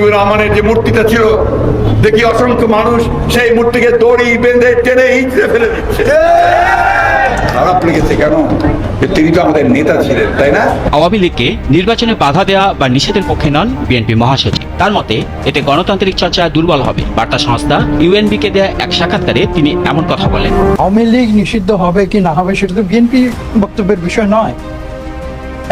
রহমানের যে মূর্তিটা ছিল দেখি অসংখ্য মানুষ সেই মূর্তিকে দড়ি বেঁধে টেনে ইঁচড়ে ফেলে দিচ্ছে। খারাপ লেগেছে কেন? তিনি তো আমাদের নেতা ছিলেন তাই না? আওয়ামী লীগকে নির্বাচনে বাধা দেওয়া বা নিষেধের পক্ষে নন বিএনপি মহাসচিব। তার মতে এতে গণতান্ত্রিক চর্চা দুর্বল হবে। বার্তা সংস্থা ইউএনবিকে দেয়া এক সাক্ষাৎকারে তিনি এমন কথা বলেন। আওয়ামী লীগ নিষিদ্ধ হবে কি না হবে সেটা তো বিএনপি বক্তব্যের বিষয় নয়।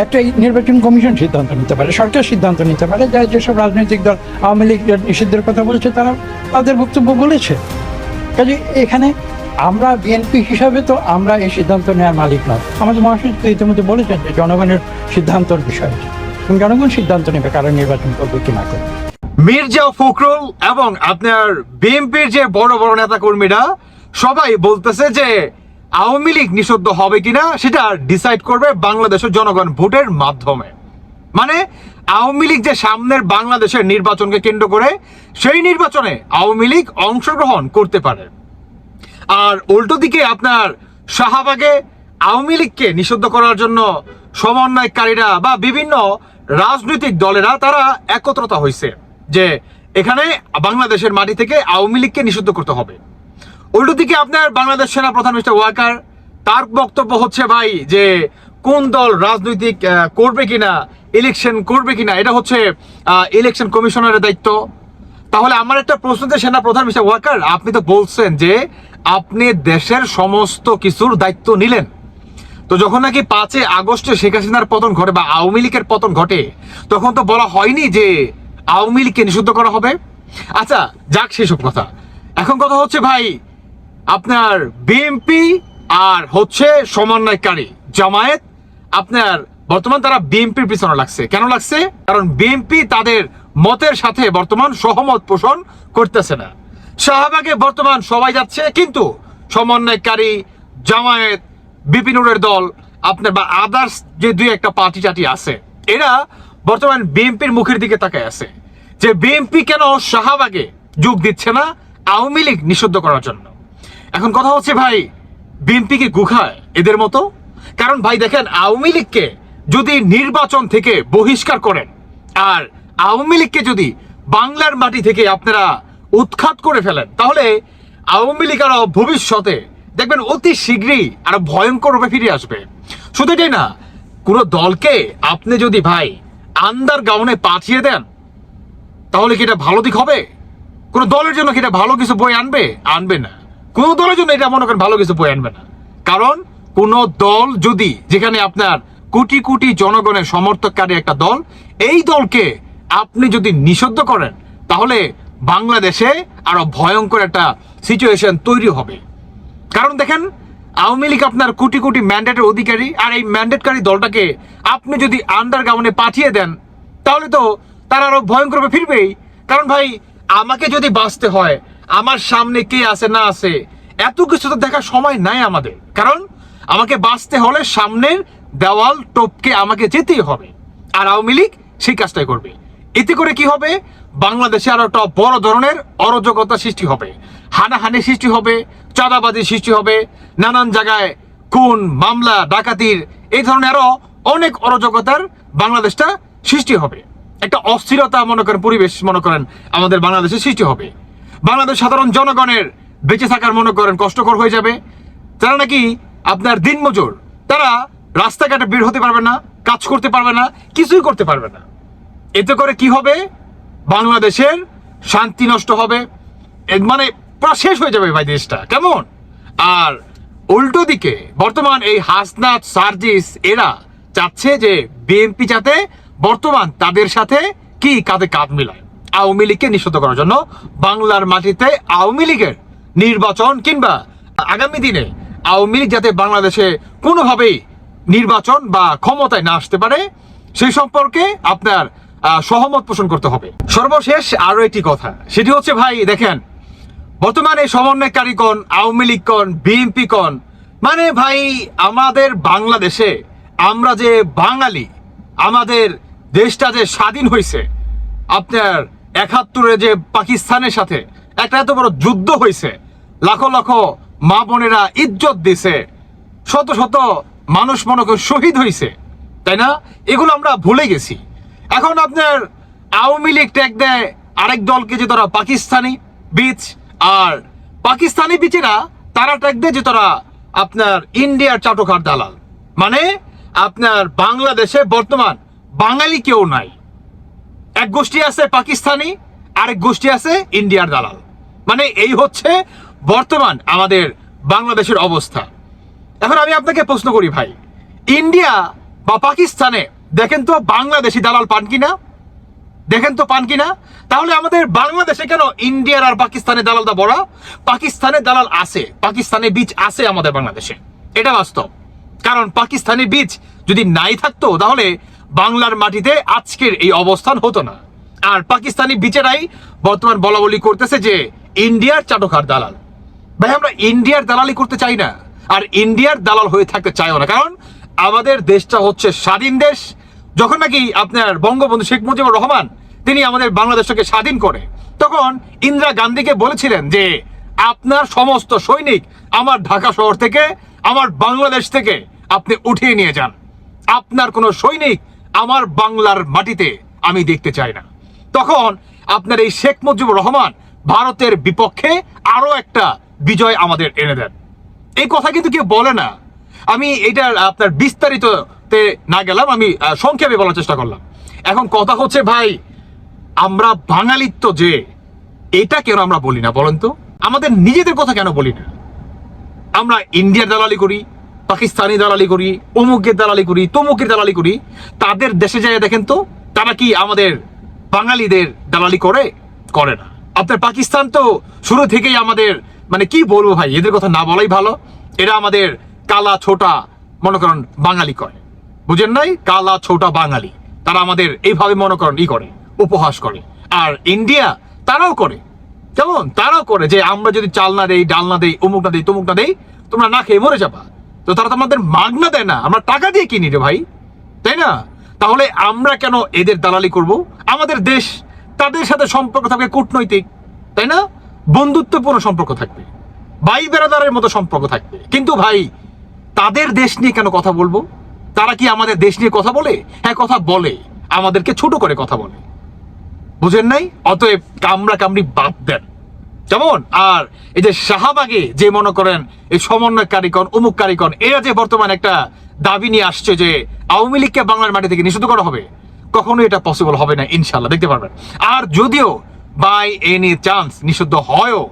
একটা নির্বাচন কমিশন সিদ্ধান্ত নিতে পারে, সরকার সিদ্ধান্ত নিতে পারে যা যেসব রাজনৈতিক দল, আওয়ামী লীগ নিষিদ্ধের কথা বলেছে, তারা তাদের বক্তব্য বলেছে। কাজে এখানে আমরা বিএনপি হিসাবে তো আমরা এই সিদ্ধান্ত নেওয়ার মালিক নয়। আমাদের মহাসচিব তো ইতিমধ্যে বলেছেন যে জনগণের সিদ্ধান্তর বিষয়। এবং জনগণ সিদ্ধান্ত নেবে কারণ নির্বাচন করবে কি না করবে। মির্জা ফখরুল এবং আপনার বিএনপির যে বড় বড় নেতা কর্মীরা সবাই বলতেছে যে আওয়ামী লীগ নিষিদ্ধ হবে কিনা সেটা ডিসাইড করবে বাংলাদেশের জনগণ ভোটের মাধ্যমে। মানে আওয়ামী লীগ যে সামনের বাংলাদেশের নির্বাচনকে কেন্দ্র করে, সেই নির্বাচনে আওয়ামী লীগ অংশগ্রহণ করতে পারে। আর উল্টো দিকে আপনার শাহবাগে আওয়ামী লীগকে নিষিদ্ধ করার জন্য সমন্বয়কারীরা বা বিভিন্ন রাজনৈতিক দলেরা তারা একত্রতা হয়েছে যে এখানে বাংলাদেশের মাটি থেকে আওয়ামী লীগকে নিষিদ্ধ করতে হবে। উল্টো দিকে আপনার বাংলাদেশ সেনা প্রধান মিস্টার ওয়াকার, তার বক্তব্য হচ্ছে ভাই যে কোন দল রাজনৈতিক করবে কিনা ইলেকশন করবে কিনা, এটা হচ্ছে ইলেকশন কমিশনারের দায়িত্ব। তাহলে আমার একটা প্রশ্ন যে সেনা প্রধান মিস্টার ওয়াকার, আপনি তো বলছেন যে আপনি দেশের সমস্ত কিছুর দায়িত্ব নিলেন। তো যখন নাকি পাঁচে আগস্টে শেখ হাসিনার পতন ঘটে বা আওয়ামী লীগের পতন ঘটে, তখন তো বলা হয়নি যে আওয়ামী লীগকে নিষিদ্ধ করা হবে। আচ্ছা যাক, সেসব কথা। এখন কথা হচ্ছে ভাই আপনার বিএনপি আর হচ্ছে সমন্বয়কারী জামায়াত, আপনার বর্তমান তারা বিএনপির পিছনে লাগছে। কেন লাগছে? কারণ বিএনপি তাদের মতের সাথে বর্তমান সহমত পোষণ করতেছে না। শাহবাগে বর্তমান সবাই যাচ্ছে, কিন্তু সমন্বয়কারী জামায়াত বিপিনুরের দল, আপনার বা আদার্স যে দুই একটা পার্টি টাটি আছে, এরা বর্তমান বিএনপির মুখের দিকে তাকায় আছে। যে বিএনপি কেন শাহবাগে যোগ দিচ্ছে না, আওয়ামী লীগ নিষিদ্ধ করার জন্য? এখন কথা হচ্ছে ভাই, বিএনপি কি গুখায় এদের মতো? কারণ ভাই দেখেন, আওয়ামী লীগকে যদি নির্বাচন থেকে বহিষ্কার করেন, আর আওয়ামী লীগকে যদি বাংলার মাটি থেকে আপনারা উৎখাত করে ফেলেন, তাহলে আওয়ামী লীগ আরও ভবিষ্যতে দেখবেন অতি শীঘ্রই আরও ভয়ঙ্কর রূপে ফিরে আসবে। শুধু এটাই না, কোনো দলকে আপনি যদি ভাই আন্ডার গ্রাউন্ডে পাঠিয়ে দেন, তাহলে কি এটা ভালো দিক হবে? কোনো দলের জন্য কি এটা ভালো কিছু বই আনবে? আনবে না। কোনো দলের জন্য এটা মনে করেন ভালো কিছু বই আনবে না। কারণ কোন দল যদি, যেখানে আপনার কোটি কোটি জনগণের সমর্থককারী একটা দল, এই দলকে আপনি যদি নিষিদ্ধ করেন, তাহলে বাংলাদেশে আরও ভয়ঙ্কর একটা সিচুয়েশন তৈরি হবে। কারণ দেখেন, আওয়ামী লীগ আপনার কোটি কোটি ম্যান্ডেটের অধিকারী, আর এই ম্যান্ডেটকারী দলটাকে আপনি যদি আন্ডারগ্রাউন্ডে পাঠিয়ে দেন, তাহলে তো তারা আরও ভয়ঙ্করভাবে ফিরবেই। কারণ ভাই, আমাকে যদি বাঁচতে হয় আমার সামনে কে আছে, না আছে, এত কিছু তো দেখার সময় নাই আমাদের। কারণ আমাকে বাঁচতে হলে সামনের দেওয়াল টপকে আমাকে যেতেই হবে। আর আওয়ামী লীগ সেই কাজটাই করবে। এতে করে কি হবে? বাংলাদেশে আরও একটা বড় ধরনের অরাজকতা সৃষ্টি হবে। হানাহানি সৃষ্টি হবে, চাঁদাবাজি সৃষ্টি হবে, নানান জায়গায় খুন, মামলা, ডাকাতির এই ধরনের আরও অনেক অরাজকতার বাংলাদেশটা সৃষ্টি হবে। একটা অস্থিরতা মনে করেন, পরিবেশ মনে করেন আমাদের বাংলাদেশে সৃষ্টি হবে। বাংলাদেশ সাধারণ জনগণের বেঁচে থাকার মনে করেন কষ্টকর হয়ে যাবে। তারা নাকি আপনার দিনমজুর। তারা রাস্তাঘাটে বের হতে পারবে না, কাজ করতে পারবে না, কিছুই করতে পারবে না। এতে করে কি হবে? বাংলাদেশের শান্তি নষ্ট হবে। মানে পুরো শেষ হয়ে যাবে ভাই দেশটা। কেমন? আর উল্টো দিকে বর্তমান এই হাসনাত সার্জিস এরা চাচ্ছে যে বিএনপি যাতে বর্তমান তাদের সাথে কি কাঁধে কাঁধ মিলায়। আওয়ামী লীগকে নিষিদ্ধ করার জন্য বাংলার মাটিতে আওয়ামী লীগের নির্বাচন কিংবা আগামী দিনে আওয়ামী লীগ যাতে বাংলাদেশে কোনোভাবেই নির্বাচন বা ক্ষমতায় না আসতে পারে, সেই সম্পর্কে আপনার সহমত পোষণ করতে হবে। সর্বশেষ আরও একটি কথা, সেটি হচ্ছে ভাই, দেখেন, বর্তমানে সমন্বয়কারী কোন আওয়ামী লীগ কোন বিএনপি কোন মানে ভাই, আমাদের বাংলাদেশে আমরা যে বাঙালি, আমাদের দেশটা যে স্বাধীন হয়েছে আপনার একাত্তরে যে পাকিস্তানের সাথে একটা এত বড় যুদ্ধ হয়েছে, লাখো লাখো মা বোনেরা ইজ্জত দিছে, শত শত মানুষ মনে করেন শহীদ হয়েছে তাই না? এগুলো আমরা ভুলে গেছি। এখন আপনার আওয়ামী লীগ ট্যাগ দেয় আরেক দলকে যে তারা পাকিস্তানি বীজ, আর পাকিস্তানি বীচেরা তারা ট্যাগ দেয় যে তারা আপনার ইন্ডিয়ার চাটকার দালাল। মানে আপনার বাংলাদেশে বর্তমান বাঙালি কেউ নাই। এক গোষ্ঠী আছে পাকিস্তানি, আরেক গোষ্ঠী আছে ইন্ডিয়ার দালাল। মানে এই হচ্ছে বর্তমান আমাদের বাংলাদেশের অবস্থা। এখন আমি আপনাকে প্রশ্ন করি ভাই, ইন্ডিয়া বা পাকিস্তানে দেখেন তো বাংলাদেশি দালাল পান কিনা? দেখেন তো পান কিনা? তাহলে আমাদের বাংলাদেশে কেন ইন্ডিয়ার আর পাকিস্তানের দালালটা বড় পাকিস্তানের দালাল আছে পাকিস্তানের বীজ আছে আমাদের বাংলাদেশে। এটা বাস্তব। কারণ পাকিস্তানি বীজ যদি নাই থাকতো, তাহলে বাংলার মাটিতে আজকের এই অবস্থান হতো না। আর পাকিস্তানি বীচেরাই বর্তমান বলা বলি করতেছে যে ইন্ডিয়ার চাটকার দালাল। ভাই, আমরা ইন্ডিয়ার দালালি করতে চাই না। আর ইন্ডিয়ার দালাল হয়ে থাকতে চাইও না। কারণ আমাদের দেশটা হচ্ছে স্বাধীন দেশ। যখন নাকি আপনার বঙ্গবন্ধু শেখ মুজিবুর রহমান, তিনি আমাদের বাংলাদেশকে স্বাধীন করে, তখন ইন্দিরা গান্ধীকে বলেছিলেন যে, আপনার সমস্ত সৈনিক আমার ঢাকা শহর থেকে, আমার বাংলাদেশ থেকে আপনি উঠিয়ে নিয়ে যান। আপনার কোনো সৈনিক আমার বাংলার মাটিতে আমি দেখতে চাই না। তখন আপনার এই শেখ মুজিবুর রহমান ভারতের বিপক্ষে আরও একটা বিজয় আমাদের এনে দেন। এই কথা কিন্তু কেউ বলে না। আমি এটার আপনার বিস্তারিততে না গেলাম, আমি সংক্ষেপে বলার চেষ্টা করলাম। এখন কথা হচ্ছে ভাই, আমরা বাঙালিত্ব যে, এটা কেন আমরা বলি না বলেন তো? আমাদের নিজেদের কথা কেন বলি না? আমরা ইন্ডিয়ার দালালি করি পাকিস্তানি দালালি করি, অমুকের দালালি করি, তমুকের দালালি করি, তাদের দেশে যায় দেখেন তো, তারা কি আমাদের বাঙালিদের দালালি করে? করে না। আপনার পাকিস্তান তো শুরু থেকেই আমাদের মানে কি বলব ভাই, এদের কথা না বলাই ভালো। এরা আমাদের কালা ছোটা, মনে করেন, বাঙালি করে। বুঝেন নাই? কালা ছোটা বাঙালি। তারা আমাদের এইভাবে মনে করেন ই করে, উপহাস করে। আর ইন্ডিয়া তারাও করে। কেমন? তারাও করে যে আমরা যদি চাল না দেই, ডাল না দেই, অমুক না দেই, তমুক না দেই, তোমরা না খেয়ে মরে যাবা। তো তারা তো আমাদের মাগনা দেয় না, আমরা টাকা দিয়ে কিনি রে ভাই, তাই না? তাহলে আমরা কেন এদের দালালি করব? আমাদের দেশ তাদের সাথে সম্পর্ক থাকবে কূটনৈতিক, তাই না? বন্ধুত্বপূর্ণ সম্পর্ক থাকবে, ভাই বেড়াদারের মতো সম্পর্ক থাকবে। কিন্তু ভাই, তাদের দেশ নিয়ে কেন কথা বলব? তারা কি আমাদের দেশ নিয়ে কথা বলে? হ্যাঁ কথা বলে, আমাদেরকে ছোট করে কথা বলে। বুঝেন নাই? অতএব কামড়া কামড়ি বাদ দেন। যেমন, আর এই যে শাহবাগে যে মনে করেন এই সমন্বয় কারিকন অমুক কারিকন এরা যে বর্তমান একটা দাবি নিয়ে আসছে যে আওয়ামী লীগকে বাংলার মাটি থেকে নিষিদ্ধ করা হবে কখনো এটা পসিবল হবে না ইনশাল্লাহ দেখতে পারবেন। আর যদিও বাই এনি চান্স নিষিদ্ধ হয়ও,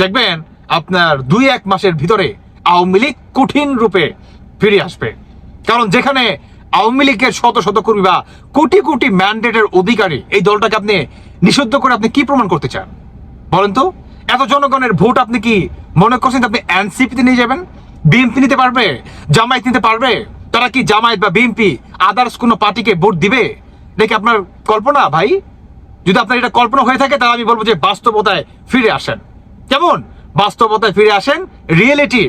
দেখবেন আপনার দুই এক মাসের ভিতরে আওয়ামী লীগ কঠিন রূপে ফিরে আসবে। কারণ যেখানে আওয়ামী লীগের শত শত কর্মী বা কোটি কোটি ম্যান্ডেটের অধিকারী এই দলটাকে আপনি নিষিদ্ধ করে আপনি কি প্রমাণ করতে চান? বলেন তো। এত জনগণের ভোট আপনি কি মনে করছেন আপনি এনসিপিতে নিয়ে যাবেন? বিএনপি নিতে পারবে? জামায়াত নিতে পারবে? তারা কি জামায়াত বা বিএনপি আদার্স কোনো পার্টিকে ভোট দিবে? দেখি আপনার কল্পনা ভাই। যদি আপনার এটা কল্পনা হয়ে থাকে, তাহলে আমি বলব যে বাস্তবতায় ফিরে আসেন। কেমন? বাস্তবতায় ফিরে আসেন রিয়েলিটি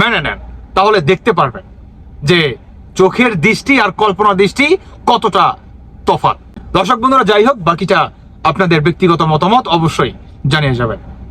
মেনে নেন। তাহলে দেখতে পারবেন যে চোখের দৃষ্টি আর কল্পনা দৃষ্টি কতটা তফাৎ। দর্শক বন্ধুরা, যাই হোক, বাকিটা আপনাদের ব্যক্তিগত মতামত অবশ্যই জানিয়ে যাবেন।